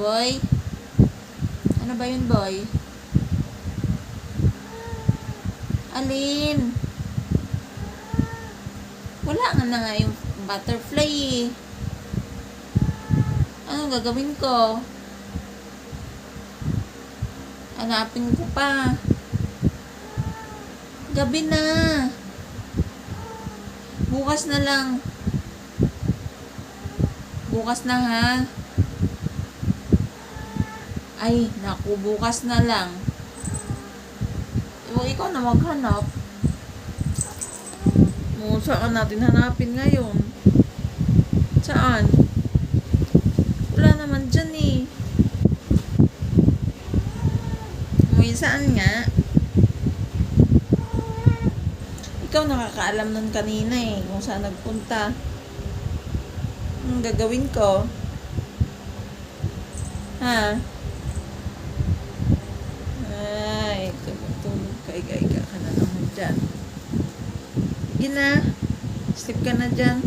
Boy? Ano ba yun, boy? Alin? Wala nga na nga yung butterfly eh. Anong gagawin ko? Hanapin ko pa. Gabi na. Bukas na lang. Bukas na ha. Ay, naku, bukas na lang. Huwag ikaw na maghanap. O, saan natin hanapin ngayon? Saan? Wala naman dyan eh. Uy, saan nga? Ikaw nakakaalam nun kanina eh, kung saan nagpunta. Anong gagawin ko? Ha? Ay, tumutulog ka, iga-iga ka na naman dyan. Sige na. Sleep ka na dyan.